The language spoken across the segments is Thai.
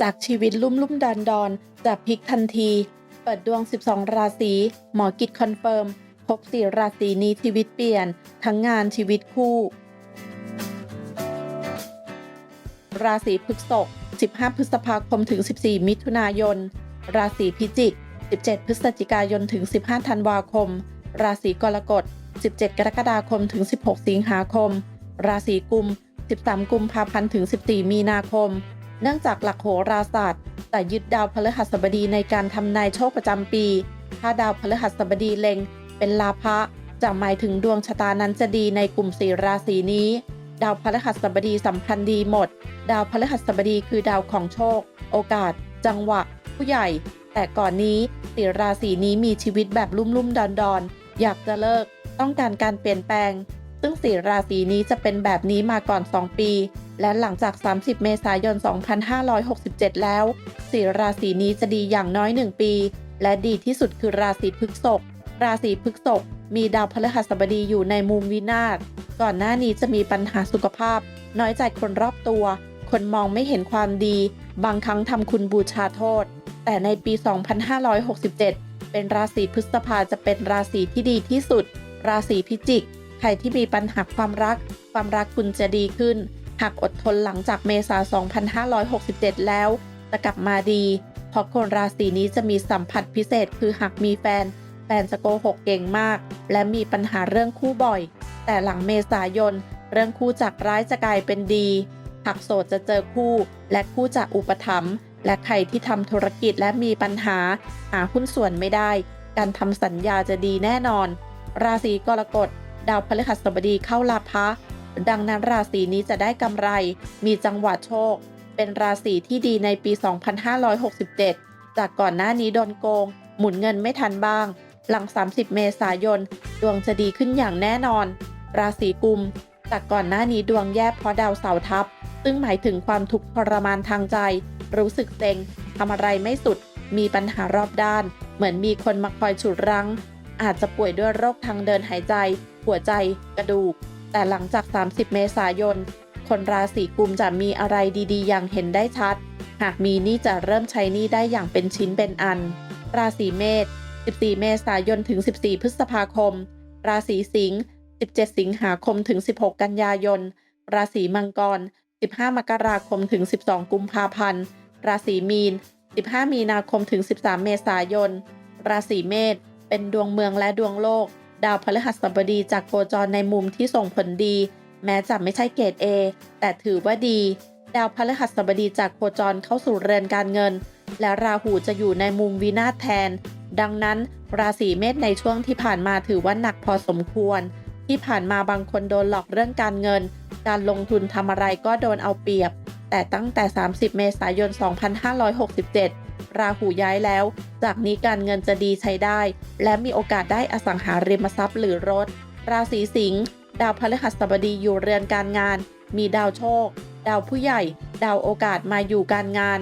จากชีวิตลุ่มลุ่มดอนดอนจะพลิกทันที เปิดดวง 12 ราศี หมอกิจคอนเฟิร์ม พบสี่ราศีนี้ชีวิตเปลี่ยน ทั้งงานชีวิตคู่ ราศีพฤษภ15 พฤษภาคมถึง 14 มิถุนายน ราศีพิจิก 17 พฤศจิกายนถึง 15 ธันวาคม ราศีกรกฎ 17 กรกฎาคมถึง 16 สิงหาคม ราศีกุม 13 กุมภาพันธ์ถึง 14 มีนาคม เนื่องจากหลักโหราศาสตร์แต่ยึดดาวพฤหัสบดีในการทำนายโชคประจำปี ถ้าดาวพฤหัสบดีเล็ง เป็นลาภะจะหมายถึงดวงชะตานั้นจะดีในกลุ่มสี่ราศีนี้ ดาวพฤหัสบดีสัมพันธ์ดีหมด ดาวพฤหัสบดีคือดาวของโชค โอกาส จังหวะ ผู้ใหญ่ แต่ก่อนนี้สี่ราศีนี้มีชีวิตแบบลุ่มลุ่มดอนดอนๆอยากจะเลิก ต้องการการเปลี่ยนแปลง ซึ่งสี่ราศีนี้จะเป็นแบบนี้มาก่อน 2 ปี และหลังจาก 30 เมษายน 2567 แล้วสี่ราศีนี้จะดีอย่างน้อย 1 ปี และดีที่สุดคือราศีพฤษภราศีพฤษภมีดาวพฤหัสบดีอยู่ในมุมวินาศก่อนหน้านี้จะมีปัญหาสุขภาพ น้อยใจคนรอบตัว คนมองไม่เห็นความดี บางครั้งทำคุณบูชาโทษ แต่ในปี 2567 เป็นราศีพฤษภาจะเป็นราศีที่ดีที่สุด ราศีพิจิก ใครที่มีปัญหาความรัก ความรักคุณจะดีขึ้น หากอดทนหลังจากเมษา 2567 แล้ว จะกลับมาดี เพราะคนราศีนี้จะมีสัมผัสพิเศษ คือหากมีแฟน แฟนจะโกหกเก่งมาก และมีปัญหาเรื่องคู่บ่อย แต่หลังเมษายน เรื่องคู่จากร้ายจะกลายเป็นดี หากโสดจะเจอคู่ และคู่จะอุปถัมภ์ และใครที่ทำธุรกิจและมีปัญหา หาหุ้นส่วนไม่ได้ การทำสัญญาจะดีแน่นอน ราศีกรกฎดาวพฤหัสบดีเข้าลาภะดังนั้นราศีนี้จะได้กำไร มีจังหวะโชค เป็นราศีที่ดีในปี 2567 จากก่อนหน้านี้โดนโกง หมุนเงินไม่ทันบ้าง หลัง 30 เมษายน ดวงจะดีขึ้นอย่างแน่นอน ราศีกุม จากก่อนหน้านี้ดวงแย่เพราะดาวเสาร์ทับ ซึ่งหมายถึงความทุกข์ทรมานทางใจ รู้สึกเซ็งทำอะไรไม่สุด มีปัญหารอบด้าน เหมือนมีคนมาคอยฉุดรั้ง อาจจะป่วยด้วยโรคทางเดินหายใจ หัวใจ กระดูก แต่หลังจาก 30 เมษายน คนราศีกุมจะมีอะไรดีๆ อย่างเห็นได้ชัด หากมีนี้จะเริ่มใช้นี้ได้อย่างเป็นชิ้นเป็นอัน ราศีเมษ 14 เมษายนถึง 14 พฤษภาคม ราศีสิงห์ 17 สิงหาคมถึง 16 กันยายน ราศีมังกร 15 มกราคมถึง 12 กุมภาพันธ์ ราศีมีน 15 มีนาคมถึง 13 เมษายน ราศีเมษ เป็นดวงเมืองและดวงโลก ดาวพฤหัสบดีจากโคจรในมุมที่ส่งผลดี แม้จะไม่ใช่เกรด A แต่ถือว่าดี ดาวพฤหัสบดีจากโคจรเข้าสู่เรือนการเงิน และราหูจะอยู่ในมุมวินาศแทน ดังนั้นราศีเมษในช่วงที่ผ่านมาถือว่าหนักพอสมควร ที่ผ่านมาบางคนโดนหลอกเรื่องการเงิน การลงทุนทำอะไรก็โดนเอาเปรียบ แต่ตั้งแต่ 30 เมษายน 2567 ราหูย้ายแล้ว จากนี้การเงินจะดีใช้ได้ และมีโอกาสได้อสังหาริมทรัพย์หรือรถ ราศีสิงห์ดาวพฤหัสบดีอยู่เรือนการงาน มีดาวโชค ดาวผู้ใหญ่ ดาวโอกาสมาอยู่การงาน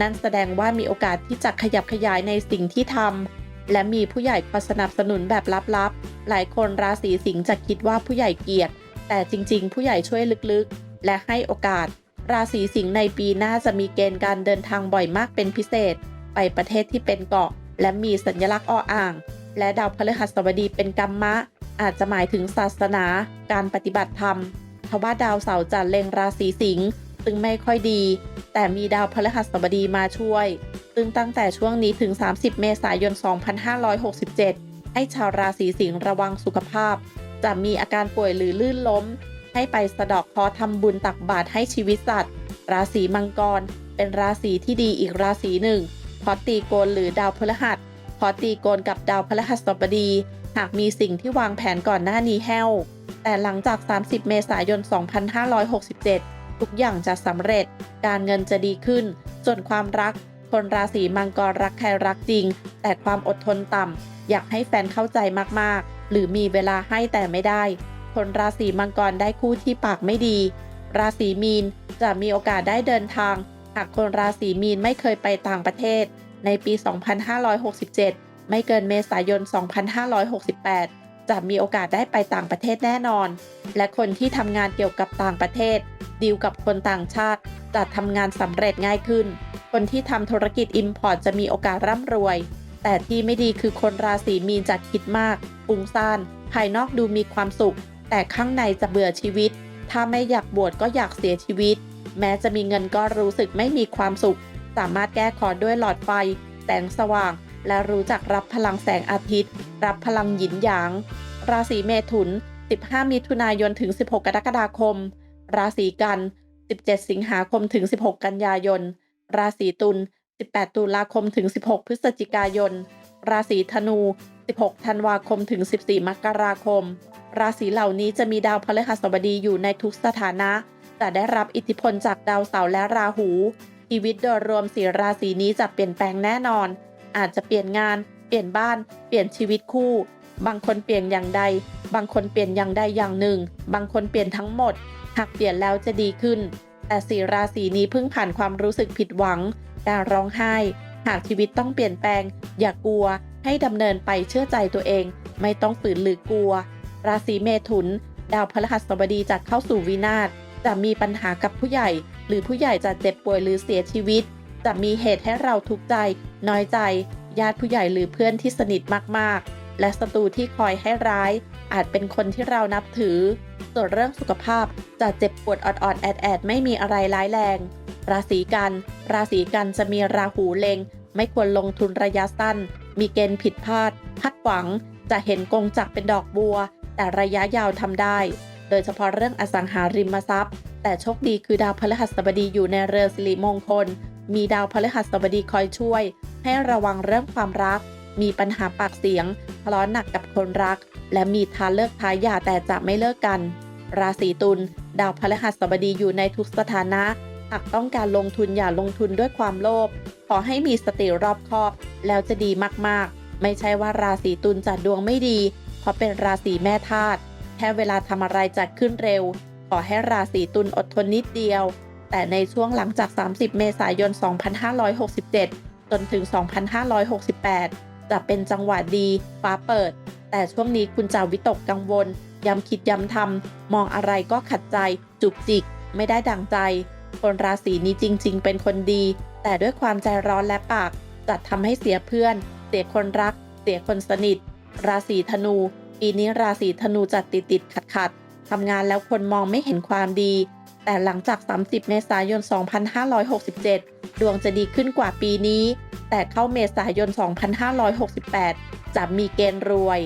นั่นแสดงว่ามีโอกาสที่จะขยับขยายในสิ่งที่ทำและมีผู้ใหญ่คอยสนับสนุนแบบลับๆ หลายคนราศีสิงห์จะคิดว่าผู้ใหญ่เกลียด แต่จริง ๆ ผู้ใหญ่ช่วยลึกๆ และให้โอกาสราศีสิงห์ในปีหน้าจะมีเกณฑ์การเดินทางบ่อยมากเป็นพิเศษ ไปประเทศที่เป็นเกาะ และมีสัญลักษณ์ออ่าง และดาวพฤหัสบดีเป็นกัมมะ อาจจะหมายถึงศาสนา การปฏิบัติธรรมเพราะว่าดาวเสาร์จะเล็งราศีสิงห์ซึ่งไม่ค่อยดี แต่มีดาวพฤหัสบดีมาช่วย ซึ่งตั้งแต่ช่วงนี้ถึง 30 เมษายน 2567 ให้ชาวราศีสิงห์ระวังสุขภาพ จะมีอาการป่วยหรือลื่นล้ม ให้ไปสะดอกคราะห์ทำบุญตักบาตรให้ชีวิตสัตว์ ราศีมังกร เป็นราศีที่ดีอีกราศีหนึ่ง เพราะตีโกนหรือดาวพฤหัสเพราะตีโกนกับดาวพฤหัสบดี หากมีสิ่งที่วางแผนก่อนหน้านี้แห้ว แต่หลังจาก 30 เมษายน 2567 ทุกอย่างจะสำเร็จ การเงินจะดีขึ้น ส่วนความรัก คนราศีมังกรรักใครรักจริง แต่ความอดทนต่ำ อยากให้แฟนเข้าใจมากๆ หรือมีเวลาให้แต่ไม่ได้ คนราศีมังกรได้คู่ที่ปากไม่ดี ราศีมีนจะมีโอกาสได้เดินทางากคนราศีมีนไม่เคยไปต่างประเทศ ในปี 2567 ไม่เกินเมษายน 2568 จะมีโอกาสได้ไปต่างประเทศแน่นอน และคนที่ทำงานเกี่ยวกับต่างประเทศ ดีลกับคนต่างชาติจะทำงานสำเร็จง่ายขึ้น คนที่ทำธุรกิจอิมพอร์ตจะมีโอกาสร่ำรวย แต่ที่ไม่ดีคือคนราศีมีนจะคิดมากฟุ้งซ่าน ภายนอกดูมีความสุข แต่ข้างในจะเบื่อชีวิต ถ้าไม่อยากบวชก็อยากเสียชีวิต แม้จะมีเงินก็รู้สึกไม่มีความสุข สามารถแก้ขอด้วยหลอดไฟ แสงสว่าง และรู้จักรับพลังแสงอาทิตย์ รับพลังหยินหยาง ราศีเมถุน 15 มิถุนายนถึง 16 กรกฎาคม ราศีกัน 17 สิงหาคมถึง 16 กันยายน ราศีตุล 18 ตุลาคมถึง 16 พฤศจิกายน ราศีธนู 16 ธันวาคมถึง 14 มกราคม ราศีเหล่านี้จะมีดาวพฤหัสบดีอยู่ในทุกสถานะ จะได้รับอิทธิพลจากดาวเสาร์และราหู ชีวิตโดยรวมสีราศีนี้จะเปลี่ยนแปลงแน่นอน อาจจะเปลี่ยนงาน เปลี่ยนบ้าน เปลี่ยนชีวิตคู่ บางคนเปลี่ยนอย่างใด บางคนเปลี่ยนอย่างใดอย่างหนึ่ง บางคนเปลี่ยนทั้งหมด หากเปลี่ยนแล้วจะดีขึ้น แต่สีราศีนี้เพิ่งผ่านความรู้สึกผิดหวัง การร้องไห้ หากชีวิตต้องเปลี่ยนแปลง อย่ากกลัว ให้ดำเนินไปเชื่อใจตัวเอง ไม่ต้องฝืนหรือกลัว ราศีเมถุน ดาวพฤหัสบดีจะเข้าสู่วินาศ จะมีปัญหากับผู้ใหญ่ หรือผู้ใหญ่จะเจ็บป่วยหรือเสียชีวิต จะมีเหตุให้เราทุกข์ใจ น้อยใจ ญาติผู้ใหญ่หรือเพื่อนที่สนิทมากๆ และศัตรูที่คอยให้ร้าย อาจเป็นคนที่เรานับถือส่วนเรื่องสุขภาพจะเจ็บปวดออดๆแอดๆไม่มีอะไรร้ายแรง ราศีกัน ราศีกันจะมีราหูเลงไม่ควรลงทุนระยะสั้น มีเกณฑ์ผิดพลาดคาดหวัง จะเห็นกงจักเป็นดอกบัว แต่ระยะยาวทำได้ โดยเฉพาะเรื่องอสังหาริมทรัพย์ แต่โชคดีคือดาวพฤหัสบดีอยู่ในเรือสิริมงคล มีดาวพฤหัสบดีคอยช่วย ให้ระวังเรื่องความรัก มีปัญหาปากเสียงทะเลาะหนักกับคนรัก และมีทานเลิกท้ายหย่าแต่จะไม่เลิกกัน ราศีตุลดาวพฤหัสบดีอยู่ในทุกสถานะหากต้องการลงทุนอย่าลงทุนด้วยความโลภขอให้มีสติรอบคอบ แล้วจะดีมากๆ ไม่ใช่ว่าราศีตุลจะดวงไม่ดี เพราะเป็นราศีแม่ธาตุ แค่เวลาทำอะไรจัดขึ้นเร็ว ขอให้ราศีตุลอดทนนิดเดียว แต่ในช่วงหลังจาก 30 เมษายน 2567 จนถึง 2568 จะเป็นจังหวะดีฟ้าเปิด แต่ช่วงนี้คุณจะวิตกกังวล ย้ำคิดย้ำทำมองอะไรก็ขัดใจ จุกจิก ไม่ได้ดังใจ คนราศีนี้จริง ๆ เป็นคนดี แต่ด้วยความใจร้อนและปากจะทำให้เสียเพื่อน เสียคนรัก เสียคนสนิท ราศีธนู ปีนี้ราศีธนูจะติดติดขัดขัดทำงานแล้วคนมองไม่เห็นความดี แต่หลังจาก 30 เมษายน 2567 ดวงจะดีขึ้นกว่าปีนี้ แต่เข้าเมษายน 2568 จะมีเกณฑ์รวย